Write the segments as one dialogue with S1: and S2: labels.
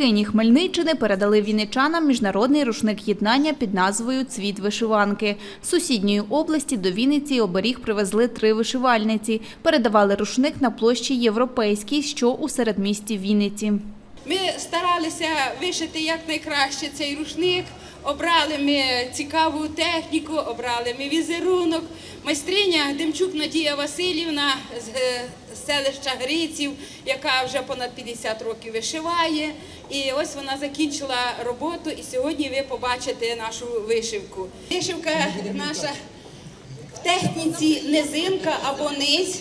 S1: Мисткині Хмельниччини передали вінничанам міжнародний рушник єднання під назвою Цвіт вишиванки. З сусідньої області до Вінниці оберіг привезли три вишивальниці. Передавали рушник на площі Європейській, що у середмісті Вінниці.
S2: Ми старалися вишити якнайкраще цей рушник. Обрали ми цікаву техніку, обрали ми візерунок. Майстриня Демчук Надія Васильівна з е, селища Гриців, яка вже понад 50 років вишиває. І ось вона закінчила роботу, і сьогодні ви побачите нашу вишивку. Вишивка наша в техніці низинка або низь,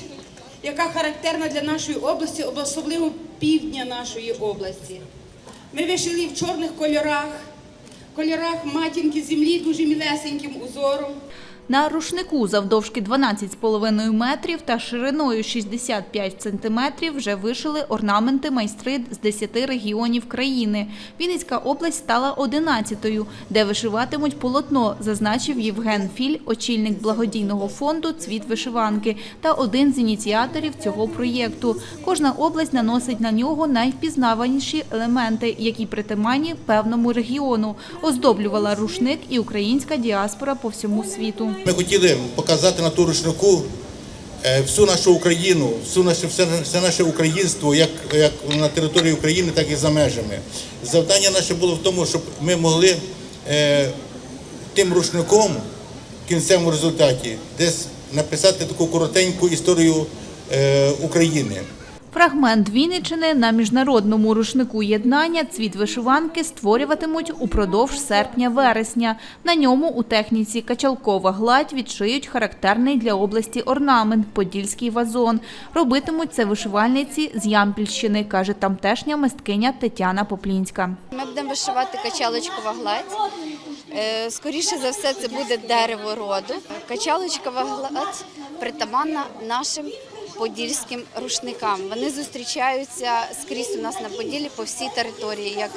S2: яка характерна для нашої області, особливо півдня нашої області. Ми вишили в чорних кольорах, кольорах матінки землі дуже мілесеньким узором.
S1: На рушнику завдовжки 12,5 метрів та шириною 65 сантиметрів вже вишили орнаменти майстри з 10 регіонів країни. Вінницька область стала 11-ю, де вишиватимуть полотно, зазначив Євген Філь, очільник благодійного фонду «Цвіт вишиванки» та один з ініціаторів цього проєкту. Кожна область наносить на нього найвпізнаваніші елементи, які притаманні певному регіону. Оздоблювала рушник і українська діаспора по всьому світу.
S3: Ми хотіли показати на ту рушнику е, всю нашу Україну, всю наше, все, все наше українство, як, як на території України, так і за межами. Завдання наше було в тому, щоб ми могли е, тим рушником в кінцевому результаті десь написати таку коротеньку історію е, України.
S1: Фрагмент Вінничини на міжнародному рушнику єднання цвіт вишиванки створюватимуть упродовж серпня-вересня. На ньому у техніці качалкова гладь відшиють характерний для області орнамент – подільський вазон. Робитимуть це вишивальниці з Ямпільщини, каже тамтешня мисткиня Тетяна Поплінська.
S4: Ми будемо вишивати качалочкова гладь. Е, Скоріше за все, це буде дерево роду. Качалочкова гладь притаманна нашим подільським рушникам. Вони зустрічаються скрізь у нас на Поділі по всій території. Як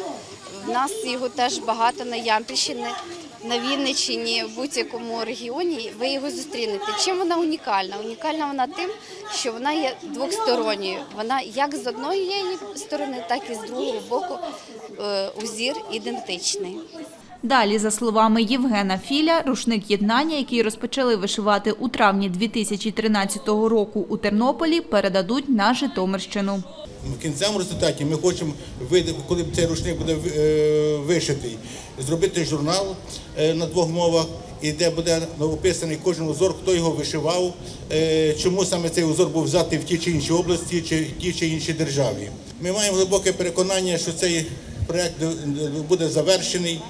S4: в нас його теж багато на Ямпільщині, на Вінниччині, в будь-якому регіоні ви його зустрінете. Чим вона унікальна? Унікальна вона тим, що вона є двосторонньою. Вона як з одної сторони, так і з другого боку е, узір ідентичний.
S1: Далі, за словами Євгена Філя, рушник єднання, який розпочали вишивати у травні 2013 року у Тернополі, передадуть на Житомирщину.
S3: В кінцевому результаті ми хочемо, коли цей рушник буде е, вишитий, зробити журнал е, на двох мовах, і де буде описаний кожен узор, хто його вишивав, е, чому саме цей узор був взятий в тій чи іншій області, чи в тій чи іншій державі. Ми маємо глибоке переконання, що цей проект буде завершений.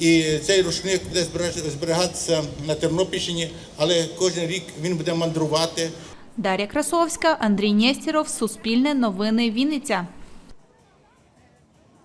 S3: І цей рушник буде зберігатися на Тернопільщині, але кожен рік він буде мандрувати.
S1: Дар'я Красовська, Андрій Нєстіров, Суспільне новини Вінниця.